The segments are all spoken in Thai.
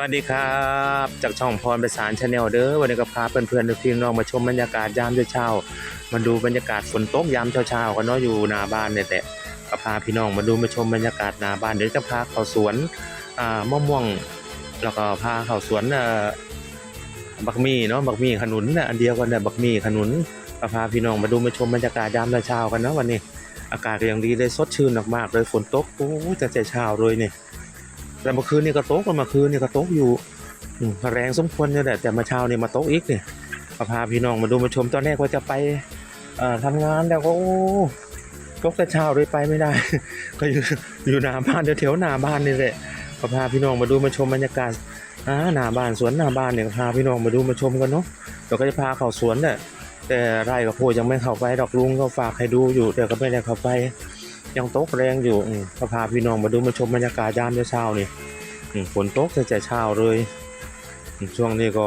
วัสดีครับ จากช่องพรประสานชาแนลเด้อวันนี้ก็พาเพื่อนๆพี่น้องมาชมบรรยากาศยามเช้าๆมาดูบรรยากาศฝนตกยามเช้าๆกันเนาะอยู่หน้าบ้านเนี่ยแหละก็พาพี่น้องมาดูมาชมบรรยากาศหน้าบ้านเดี๋ยวจะพาเข้าสวนอ่ามะม่วง แล้วก็พาเข้าสวนเอ่อบักมี่เนาะบักมี่ขนุนน่ะอันเดียวกันน่ะบักมี่ขนุนก็พาพี่น้องมาดูมาชมบรรยากาศยามเช้ากันเนาะวันนี้ อากาศก็ยังดีเลยสดชื่นมากๆเลยฝนตกโอ้จะแต่เช้าเลยเนี่ย แต่เมื่อคืนนี่ก็ตกเมื่อคืนนี่ก็ตกอยู่แรงสมควรเนี่ยแหละแต่มาเช้านี่มาโต๊กอีกเนี่ยก็พาพี่น้องมาดูมาชมตอนแรกว่าจะไปเอ่อทำงานแล้วก็โอ้ตกแต่เช้าเลยไปไม่ได้ ก็อยู่อยู่หน้าบ้านแถวๆหน้าบ้านนี่แหละก็พาพี่น้องมาดูมาชมบรรยากาศอ่าหน้าบ้านสวนหน้าบ้านเนี่ยพาพี่น้องมาดูมาชมกันเนาะเดี๋ยวก็จะพาเข้าสวนเนี่ยแต่ไร่กับโพยังไม่เข้าไปดอกลุงก็ฝากให้ดูอยู่แต่ก็ไม่ได้เข้าไป ยังตกแรงอยู่อืมก็พาพี่น้องมาดูมาชมบรรยากาศยามเช้านี่อืมฝนตกตั้งแต่เช้าเลยอืมช่วงนี้ก็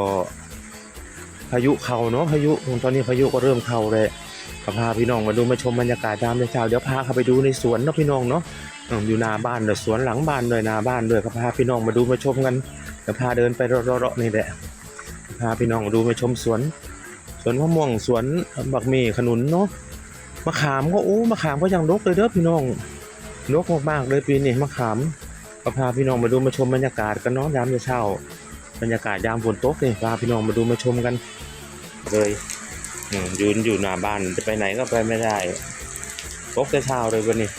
พายุเข้าเนาะพายุตอนนี้พายุก็เริ่มเข้าเลยก็พาพี่น้องมาดูมาชมบรรยากาศยามเช้าเดี๋ยวพาเข้าไปดูในสวนเนาะพี่น้องเนาะอืมอยู่หน้าบ้านเลยสวนหลังบ้านเลยหน้าบ้านเลยก็พาพี่น้องมาดูมาชมกันเดี๋ยวพาเดินไปเลาะๆนี่แหละพาพี่น้องมาดูมาชมสวนสวนมะม่วงสวนบักหมี่ขนุนเนาะ มะขามก็โอ้มะขามก็ยังรกเลยเด้อพี่น้องรกมากๆเลยปีนี้มะขามก็พาพี่น้องมาดูมาชมบรรยากาศกันเนาะยามเช้าบรรยากาศยามฝนตกนี่พาพี่น้องมาดูมาชมกัน เลยอยืนอยู่หน้าบ้านจะไปไหนก็ไปไม่ได้ตกแต่เช้าเลยวันนี้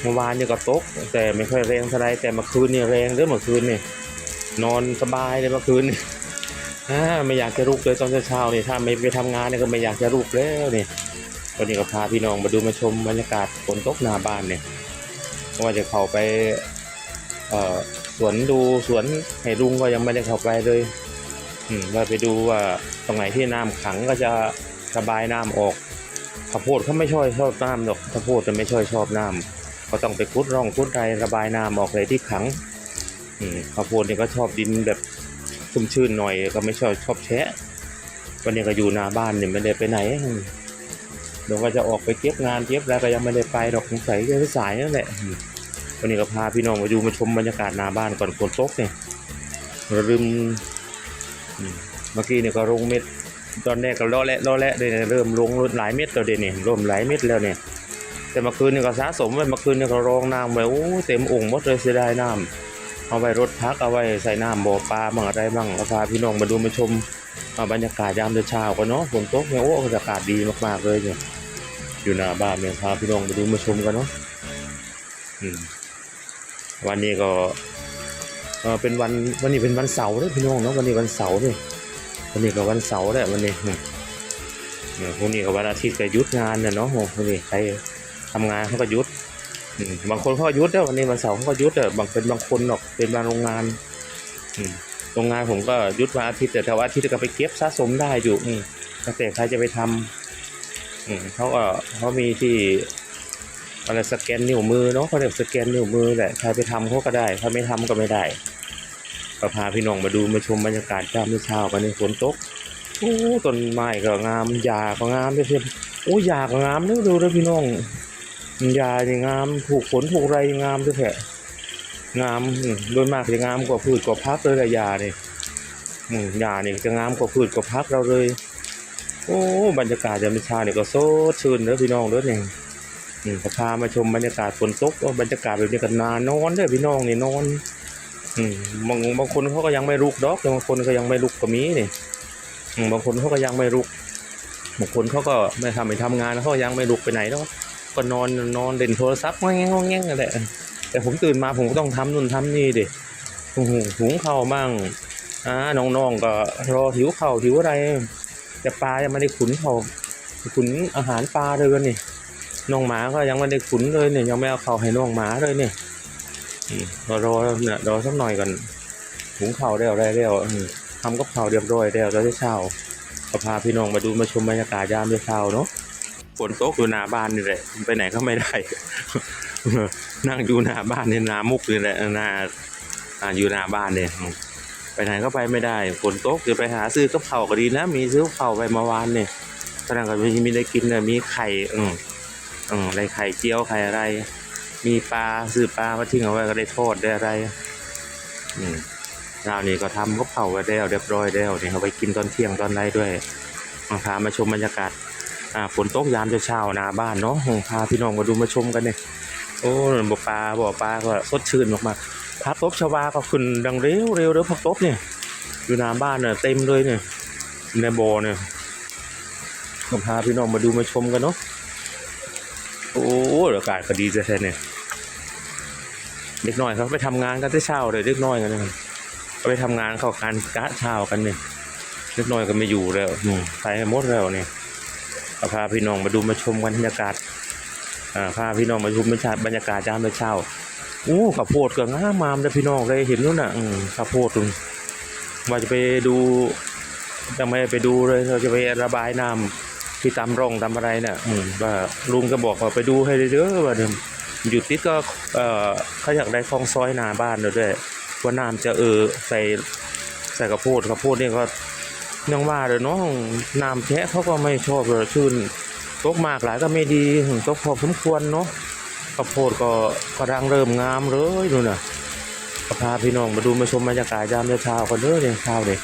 เมื่อวานนี่ก็ตก แต่ไม่ค่อยแรงเท่าไรแต่เมื่อคืนนี่แรงเด้อเมื่อคืนนี่นอนสบายเลยเมื่อคืนนี่อ่าไม่อยากจะลุกเลยตอนเช้าๆนี่ยถ้าไม่ไปทำงานเนี่ยก็ไม่อยากจะลุกแล้วนี่ วันนี้ก็พาพี่น้องมาดูมาชมบรรยากาศฝนตกหน้าบ้านเนี่ยว่าจะเข้าไปสวนดูสวนให้ลุงก็ยังไม่ได้เข้าไปเลยอืมว่าไปดูว่าตรงไหนที่น้ำขังก็จะระบายน้ำออกข้าวโพดเขาไม่ช่อยชอบน้ำหรอกข้าวโพดจะไม่ช่อยชอบน้ำก็ต้องไปคุดร่องคุดไรระบายน้ำออกเลยที่ขังอืมข้าวโพดเนี่ยก็ชอบดินแบบชุ่มชื้นหน่อยก็ไม่ชอบชอบแฉะวันนี้ก็อยู่หน้าบ้านเนี่ยไม่ได้ไปไหนอืม เดี๋ยวก็จะออกไปเก็บงานเก็บแล้วก็ยังไม่ได้ไปดอกสงสัยจะสายนั่นแหละวันนี้ก็พาพี่น้องมาดูมาชมบรรยากาศหน้าบ้านก่อนฝนตกเนี่ยระลึมอืมเมื่อกี้เนี่ยก็ลงเม็ดตอนแรกก็ล้อและล้อและเลยเริ่มลงหลายเม็ดแล้วเดี๋ยวนี้เริ่มหลายเม็ดแล้วเนี่ยแต่เมื่อคืนนี่ก็สะสมไว้เมื่อคืนนี่ก็รองน้ำไว้โอ้เต็มองค์หมดเลยเสียดายน้ำเอาไว้รถพักเอาไว้ใส่น้ำบ่อปลาบ้างอะไรบ้างก็พาพี่น้องมาดูมาชมบรรยากาศยามเช้ากันเนาะฝนตกเนี่ยโอ้บรรยากาศดีมากๆเลยเนี่ย อยู่หน้าบ้านเนี่ยพาพี่น้องไปดูมาชมกันเนาะวันนี้ก็เป็นวันวันนี้เป็นวันเสาร์เด้อพี่น้องเนาะวันนี้วันเสาร์เนี่ยวันนี้ก็วันเสาร์แหละวันนี้เนี่ยพรุ่งนี้ก็วันอาทิตย์ก็หยุดงานเนี่ยเนาะพรุ่งนี้ใครทำงานเขาก็หยุดบางคนเขาหยุดเด้อวันนี้วันเสาร์เขาก็หยุดเด้อบางเป็นบางคนหรอกเป็นบางโรงงานโรงงานผมก็หยุดวันอาทิตย์แต่ถ้าวันอาทิตย์ก็ไปเก็บสะสมได้อยู่แต่ใครจะไปทำอืม เขาก็เขามีที่อะไรสแกนนิ้วมือเนาะเขาเรียกสแกนนิ้วมือแหละใครไปทำเขาก็ได้ถ้าไม่ทำก็ไม่ได้ก็พาพี่น้องมาดูมาชมบรรยากาศยามเช้ากันในฝนตกโอ้ต้นไม้ก็งามหญ้าก็งามด้วยเพื่อนโอ้หญ้าก็งามนึกดูนะพี่น้องหญ้านี่งามถูกฝนถูกไรงามด้วยแท้งามโดยมากจะงามกว่าพืชกว่าพักเลยยาเนี่ยยาเนี่ยจะงามกว่าพืชกว่าพักเราเลย โอ้บรรยากาศยามเช้าเนี่ยก็โซชื่นเด้อพี่น้องเด้อเนี่ยอืมก็พามาชมบรรยากาศฝนตกบรรยากาศแบบนี้ก็นานนอนเด้อพี่น้องนี่นอนอืมบางบางคนเขาก็ยังไม่ลุกดอกแต่บางคนก็ยังไม่ลุกก็มีนี่อืมบางคนเขาก็ยังไม่ลุกบางคนเขาก็ไม่ทำไม่ทำงานเขาก็ยังไม่ลุกไปไหนแล้วก็นอนนอนเล่นโทรศัพท์งงงงนั่นแหละแต่ผมตื่นมาผมก็ต้องทำนู่นทำนี่ดิหหุงข้าวมั่งอ่าน้องๆก็รอหิวข้าวหิวอะไร แต่ปลายังไม่ได้ขุนเขาขุนอาหารปลาเลยกันนี่น้องหมาก็ยังไม่ได้ขุนเลยเนี่ยยังไม่เอาเขาให้น้องหมาเลยเนี่ยรอรอเนี่ยรอสักหน่อยก่อนหุงข้าวได้แล้วได้แล้วอืมทำกับข้าวเรียบร้อยแล้วตอนเช้าก็พาพี่น้องมาดูมาชมบรรยากาศยามเช้าเนาะฝนตกอยู่หน้าบ้านนี่แหละไปไหนก็ไม่ได้ นั่งอยู่หน้าบ้านเนี่ยหนามุกเลยแหละหน้าอ่าอยู่หน้าบ้านเนี่ย ไปไหนก็ไปไม่ได้ฝนตกจะไปหาซื้อกับเขาก็ดีนะ มีซื้อกบเขาไปเมาวานเนี่ยกำลังก็มีมีได้กินเนี่ยมีไข่อืมอืมอะไรไข่เจียวไข่อะไร มีปลาซื้อปลามาทิ้งเอาไว้ก็ได้ทอดได้อะไร อืมเช้านี้ก็ทำกับเผาไว้แล้วเรียบร้อยแล้วนี่ยเอาไปกินตอนเที่ยงตอนไรด้วยมาพามาชมบรรยากาศอ่าฝนตกยามเช้าๆนาบ้านเนาะพาพี่น้องมาดูมาชมกันเนี่ยโอ้บ่อปลาบ่อปลาก็สดชื่นมากๆ พักตบชวาก็ขึ้นดังเร็วเร็วเร็วพักตบเนี่ยอยู่หน้าบ้านเนี่ยเต็มเลยเนี่ยในบ่อเนี่ยก็พาพี่น้องมาดูมาชมกันเนาะโอ้อากาศก็ดีจะแท้เนี่ยเด็กน้อยเขาไปทำงานกันแต่เช้าเลยเด็กน้อยกันนะครับเขาไปทำงานเข้าการกะเช้ากันเนี่ยเด็กน้อยก็ไม่อยู่แล้วอืมไปหมดแล้วเนี่ยพาพี่น้องมาดูมาชมกันบรรยากาศอ่าพาพี่น้องมาชมบรรยากาศบรรยากาศยามเช้า อู้ข้าวโพดก็งามมามเลยพี่น้องเลยเห็นนู่นน่ะข้าวโพดตรงว่าจะไปดูยังไม่ไปดูเลยเราจะไประบายน้ำที่ตามร่องตามอะไรเน่ะอืมว่าลุงก็บอกว่าไปดูให้เด้อว่าเดิมอยู่ติดก็เอ่อเขาอยากได้คลองซอยหนาบ้านด้วยว่าน้ำจะเออใส่ใส่กระโพดกระโพดนี่ก็ยังว่าเลยเนาะน้ำแท้เขาก็ไม่ชอบเลยชื่นตกมากหลายก็ไม่ดีตกพอสมควรเนาะ กระโพดก็กำลังเริ่มงามเลยดูน่ะพาพี่น้องมาดูมาชมบรรยากาศยามเช้ากันเด้อเนี่ยเช้าเลย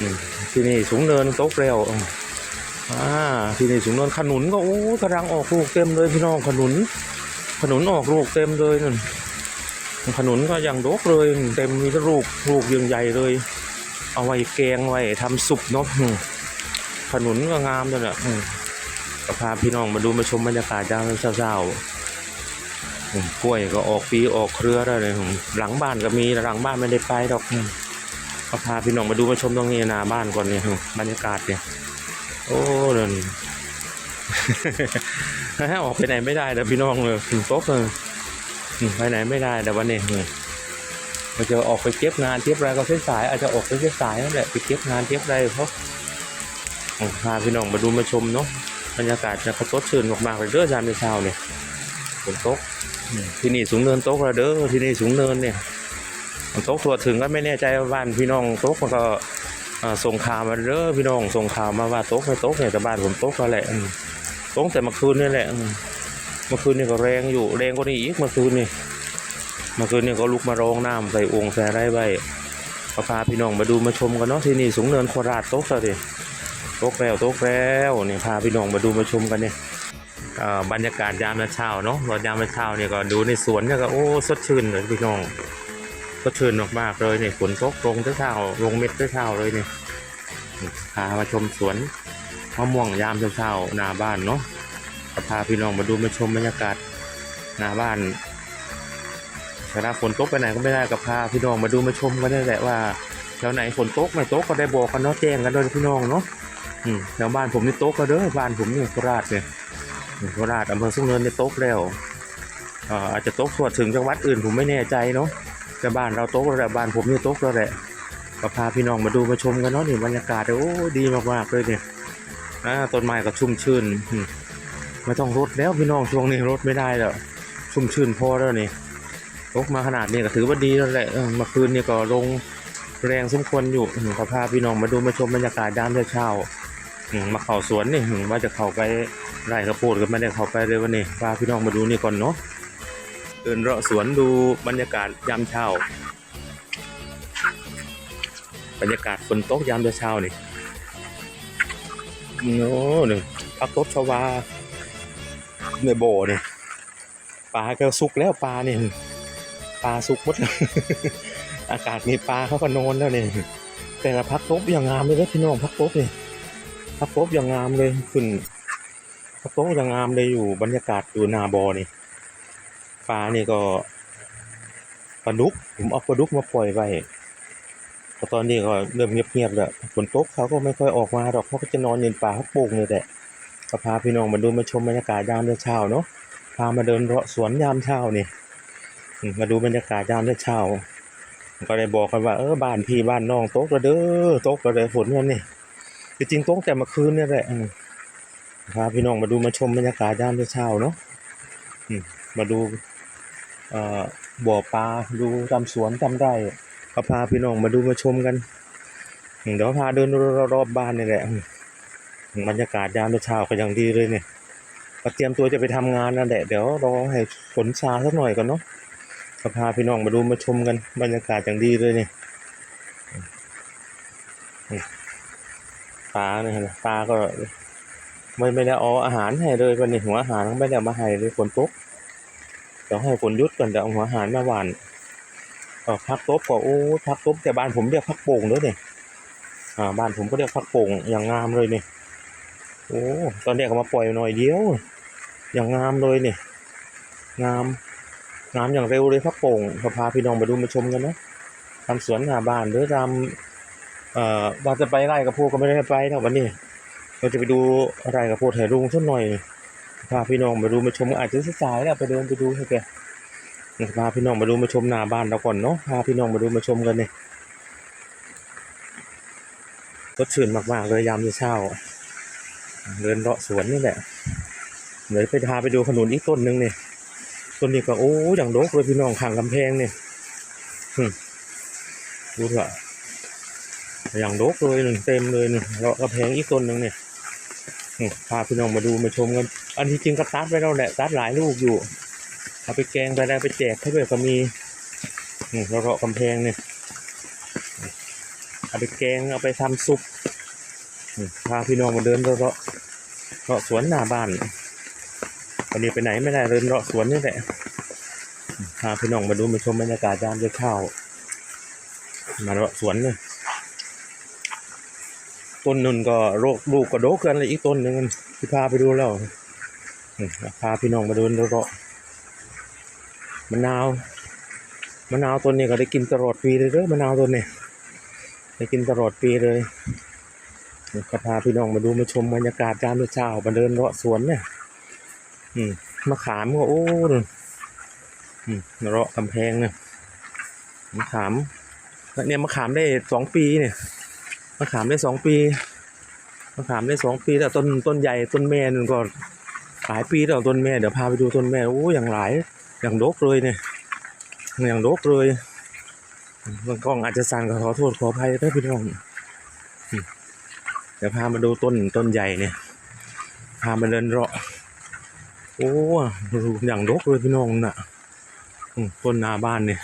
อืมที่นี่สูงเนินตกเร็วอ่าที่นี่สูงเนินขนุนก็โอ้กำลังออกลูกเต็มเลยพี่น้องขนุน ขนุนออกลูกเต็มเลยนั่นขนุนก็ยังดกเลย เต็มมีลูกลูกยังใหญ่เลย เอาไว้แกงไว้ทำสุปเนาะขนุนก็งามเลยน่ะก็พาพี่น้องมาดูมาชมบรรยากาศยามเช้าๆ อืมกล้วยก็ออกปีออกเครือได้เลยอืมหลังบ้านก็มีหลังบ้านไม่ได้ไปดอกอืมก็พาพี่น้องมาดูมาชมตรงนี้หนาบ้านก่อนเนี่ยอืมบรรยากาศเนี่ย โอ้เดินให้ออกไปไหนไม่ได้แต่พี่น้องเลยถึงโต๊ะเลยอืมไปไหนไม่ได้แต่วันนี้เลยเราจะออกไปเก็บงานเก็บอะไรก็สายๆอาจจะออกไปสายๆนั่นแหละไปเก็บงานเก็บอะไรเพราะอืมพาพี่น้องมาดูมาชมเนาะบรรยากาศจะกระสดชื่นมากๆเลยเด้อจามในเช้าเนี่ยฝนตกอืม ที่นี่สูงเนินโต๊ะแล้วเด้อที่นี่สูงเนินเนี่ยโต๊ะตัวถึงก็ไม่แน่ใจว่าบ้านพี่น้องโต๊ะมันก็ส่งข่าวมาเด้อพี่น้องส่งข่าวมาว่าโต๊ะไม่โต๊ะเนี่ยแต่บ้านผมโต๊ะแล้วแหละอืมตกแต่เมื่อคืนนี่แหละเมื่อคืนนี่ก็แรงอยู่แรงกว่านี้อีกเมื่อคืนนี่เมื่อคืนนี่ก็ลุกมาร้องน้ำใส่องค์ใส่ไรไว้ก็พาพี่น้องมาดูมาชมกันเนาะที่นี่สูงเนินโคราชโตกซะดิตกแล้วโตกแล้วเนี่ยพาพี่น้องมาดูมาชมกันเนี่ย บรรยากาศยามเช้าเนาะตอนยามเช้าเนี่ยก็ดูในสวนเนี่ยก็โอ้สดชื่นเลยพี่น้องสดชื่นมากๆเลยเนี่ยฝนตกลงเช้าลงเม็ดเช้าเลยเนี่ยพามาชมสวนมะม่วงยามเช้าหน้าบ้านเนาะก็พาพี่น้องมาดูมาชมบรรยากาศหน้าบ้านถ้าฝนตกไปไหนก็ไม่ได้ก็พาพี่น้องมาดูมาชมกันนี่แหละว่าแถวไหนฝนตกไม่ตกก็ได้บอกกันเนาะแจ้งกันด้วยพี่น้องเนาะแถวบ้านผมนี่ตกก็เด้อบ้านผมนี่โคราชเนี่ย โคราชอำเภอสุงเนินนี่ตกแล้วอาจจะตกทั่วถึงจังหวัดอื่นผมไม่แน่ใจเนาะแต่บ้านเราตกแล้วแหละบ้านผมนี่ตกแล้วแหละก็พาพี่น้องมาดูมาชมกันเนาะนี่บรรยากาศโอ้ดีมากๆเลยเนี่ยต้นไม้ก็ชุ่มชื่นมไม่ต้องรดแล้วพี่น้องช่วงนี้รดไม่ได้แล้วชุ่มชื่นพอแล้วนี่ตกมาขนาดนี้ก็ถือว่าดีแล้วแหละเมื่อคืนนี่ก็ลงแรงสมควรอยู่มก็พาพี่น้องมาดูมาชมบรรยากาศยามเช้ามมาเข้าสวนนี่มว่าจะเข้าไป ไร่ข้าวโพดก็ไม่ได้เข้าไปเลยวันนี้พาพี่น้องมาดูนี่ก่อนเนาะเดินเลาะสวนดูบรรยากาศยามเช้า บรรยากาศฝนตกยามเช้านี่โอ้หนึ่งพักตบชวาในบ่อเนี่ยปลาก็สุกแล้วปลาเนี่ยปลาสุกหมดแล้วอากาศมีปลาเขาก็นอนแล้วเนี่ยแต่ละพักตบอย่างงามเลยนะพี่น้องพักตบเนี่ยพักตบอย่างงามเลยขึ้น พักตบอย่งงามเลยอยู่บรรยากาศอยู่นาบอนี่ปลานี่ก็ปลาดุก ผมเอาปลาดุกมาปล่อยไว้พอตอนนี้ก็เริ่มเงียบๆแล้วฝนตกเขาก็ไม่ค่อยออกมาดอกเขาก็จะนอนอยู่ในป่าเขาปลูกนี่แหละก็พาพี่น้องมาดูมาชมบรรยากาศยามเช้าเนาะพามาเดินเลาะสวนยามเช้านี่มาดูบรรยากาศยามเช้าก็ได้บอกกันว่าเออบ้านพี่บ้านน้องตกแล้วเด้อตกแล้วเด้อฝนเนี่ยนี่จริงๆตกแต่เมื่อคืนนี่แหละ พาพี่น้องมาดูมาชมบรรยากาศยามเช้าเนาะมาดูบ่อปลาดูตามสวนตามไร่ก็พาพี่น้องมาดูมาชมกันเดี๋ยวพาเดินรอบบ้านนี่แหละบรรยากาศยามเช้าก็ย่างดีเลยเนี่ยก็เตรียมตัวจะไปทำงานนั่นแหละเดี๋ยวรอให้ฝนซาสักหน่อยก่อนเนาะก็พาพี่น้องมาดูมาชมกันบรรยากาศอย่างดีเลยเนี่ยปลาเนี่ยนะปลาก็ ไม่ไม่ได้เอาอาหารให้เลยวันนี้หัวอาหารไม่ได้มาให้เลยฝนตกเดี๋ยวให้ฝนยุดก่อนเดี๋ยวเอาหัวอาหารมาหวานก็พักตบก็โอ้พักตบแต่บ้านผมเรียกพักโป่งด้วยเนี่ยอ่าบ้านผมก็เรียกพักโป่งอย่างงามเลยเนี่ยโอ้ตอนเนี้ยก็มาปล่อยหน่อยเดียว อย่างงามเลยเนี่ยงามงามอย่างเร็วเลยพักโป่งก็พาพี่น้องมาดูมาชมกันนะทำสวนหน้าบ้านหรือทำเอ่อว่าจะไปไร่กับพวกก็ไม่ได้ไปเท่าวันนี้ เราจะไปดูอะไรกับโพวกถ่ายรุงสักหน่อยพาพี่น้องมาดูมาชมอาจจะสายแล้วไปเดินไปดูให้แกพาพี่น้องมาดูมาชมหน้าบ้านเราก่อนเนาะพาพี่น้องมาดูมาชมกันเนี่ยสดชื่นมากๆเลยยามเช้าเดินเลาะสวนนี่แหละเดี๋ยวไปพาไปดูขนุนอีกต้นหนึ่งเนี่ยต้นนี้ก็โอ้อย่างโดกเลยพี่น้องข้างกำแพงเนี่ยดูเถอะอย่างโดกเลยหนึ่งเต็มเลยหนึ่งแล้วกำแพงอีกต้นหนึ่งเนี่ย พาพี่น้องมาดูมาชมกัน อันที่จริงก็ตัดไปแล้วแหละตัดหลายลูกอยู่ เอาไปแกงไปได้ไปแจกให้ด้วยก็มีหึแล้วก็กำแพงเนี่ยเอาไปแกงเอาไปทำซุปพาพี่น้องมาเดินเลาะเลาะเลาะสวนหน้าบ้านวันนี้ไปไหนไม่ได้เดินเลาะสวนนี่แหละพาพี่น้องมาดูมาชมบรรยากาศยามเช้ามาเลาะสวนเลย ต้นนึงก็โรคลูกก็โดกกันเลยอีกต้นหนึ่งที่พาไปดูแล้วพาพี่น้องมาเดินเลาะมะนาวมะนาวต้นนี้ก็ได้กินตลอดปีเลยเด้อมะนาวต้นนี้ได้กินตลอดปีเลยก็พาพี่น้องมาดูมาชมบรรยากาศยามเช้ามาเดินเลาะสวนเนี่ยอืมมะขามก็โอ้อืมเราะกำแพงเนี่ยมะขามแล้วเนี่ยมะขามได้สองปีเนี่ย มะขามได้สองปีมะขามได้สองปีแต่ต้นต้นใหญ่ต้นแม่นึงก็หลายปีแล้วต้นแม่เดี๋ยวพาไปดูต้นแม่โอ้อย่างหลายอย่างโดกเลยเนี่ยอย่างโดกเลยบางกล้องอาจจะสั่นก็ขอโทษขออภัยด้พี่น้องเดี๋ยวพามาดูต้นต้นใหญ่เนี่ย พามาเดินเลาะโอ้อย่างดกเลยพี่น้องน่ะต้นนาบ้านเนี่ย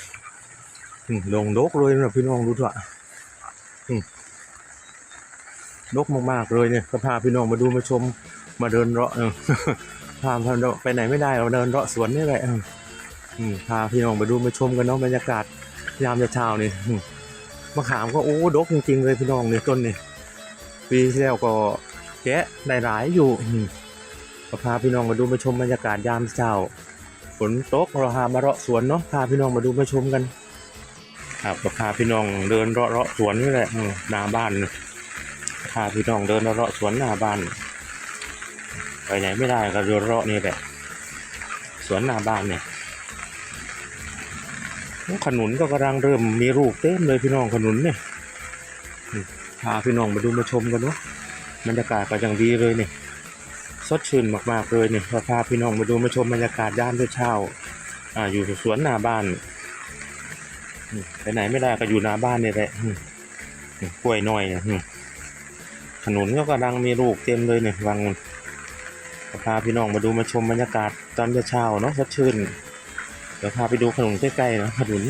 ลงดกเลยนะพี่น้องดูเถอะอืม ดกมากๆเลยเนี่ยก็พาพี่น้องมาดูมาชมมาเดินเลาะพาพาไปไหนไม่ได้เราเดินเลาะสวนนี่แหละอออืมพาพี่น้องมาดูมาชมกันเนาะบรรยากาศยามเช้านี่มะขามก็โอ้ดกจริงๆเลยพี่น้องเนี่ยต้นนี่ปีที่แล้วก็แกะได้หลายอยู่อืมก็พาพี่น้องมาดูมาชมบรรยากาศยามเช้าฝนตกเราพามาเลาะสวนเนาะพาพี่น้องมาดูมาชมกัน ครับก็พาพี่น้องเดินเลาะเลาะสวนนี่แหละหน้าบ้านน่ะ พาพี่น้องเดินเลาะสวนหน้าบ้านไปไหนไม่ได้ก็เดินเลาะนี่แหละสวนหน้าบ้านเนี่ยขนุนก็กำลังเริ่มมีลูกเต็มเลยพี่น้องขนุนเนี่ยพาพี่น้องมาดูมาชมกันเนาะบรรยากาศก็ย่างดีเลยเนี่ยสดชื่นมากๆเลยเนี่ยพาพี่น้องมาดูมาชมบรรยากาศย่านเช้าอ่าอยู่สวนหน้าบ้านไปไหนไม่ได้ก็อยู่หน้าบ้านนี่แหละอืมอืมกล้วยน้อยเนี่ย ขนุนก็กำลังมีลูกเต็มเลยเนี่ยวังพาพี่น้องมาดูมาชมบรรยากาศตอนเช้าเนาะสดชื่นเดี๋ยวพาไปดูขนุนใกล้ๆนะขนุน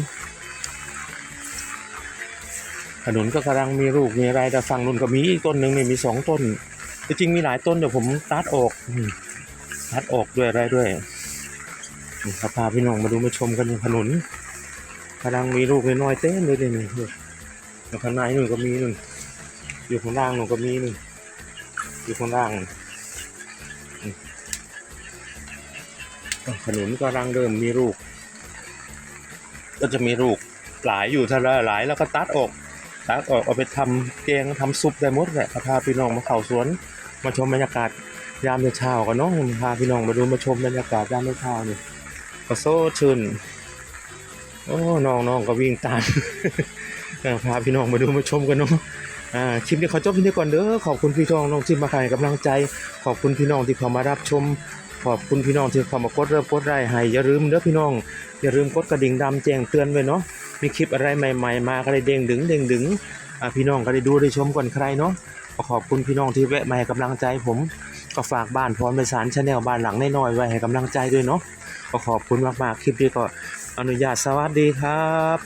ขนุนก็กำลังมีลูกมีอะไรแต่ฝั่งนู้นก็มีอีกต้นหนึ่งเนี่ยมีสองต้นจริงมีหลายต้นเดี๋ยวผมตัดออกตัดออกด้วยอะไรด้วยนี่ครับพาพี่น้องมาดูมาชมกันอย่างขนุนกำลังมีลูกน้อยเต้นเลยเนี่ยนี่อยู่ข้างในหนึ่งก็มีหนึ่ง อยู่ข้างล่างหนึ่งก็มีหนึ่งอยู่ข้างล่างขนุนก็รังเริ่มมีลูก ก็จะมีลูกหลายอยู่ถ้าหลายแล้วก็ตัดออกตักออกเอาไปทำแกงทำซุปได้หมดแหละพาพี่น้องมาเข่าสวน มาชมบรรยากาศยามเช้ากันเนาะพาพี่น้องมาดูมาชมบรรยากาศยามเช้านี่ก็โซ่ชื่นโอ้น้องน้องก็วิ่งตามพาพี่น้องมาดูมาชมกันเนาะ อ่าคลิปนี้ขอจบที่นี่ก่อนเด้อขอบคุณพี่น้องน้องที่มาให้กำลังใจ ขอบคุณพี่น้องที่เข้ามารับชม ขอบคุณพี่น้องที่เข้ามากดเริ่มกดไลค์ให้อย่าลืมเด้อพี่น้อง อย่าลืมกดกระดิ่งดำแจ้งเตือนไว้เนาะมีคลิปอะไรใหม่ ๆ มาก็ได้เด้งดึงเด้งดึงอ่าพี่น้องก็ได้ดูได้ชมก่อนใครเนาะก็ขอบคุณพี่น้องที่แวะมาให้กำลังใจผมก็ฝากบ้านพรไปสารชาแนลบ้านหลังน้อยๆไว้ให้กำลังใจด้วยเนาะก็ขอบคุณมากๆคลิปนี้ก็อนุญาตสวัสดีครับ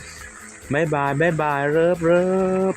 บ๊ายบายบ๊ายบายเริบเริบ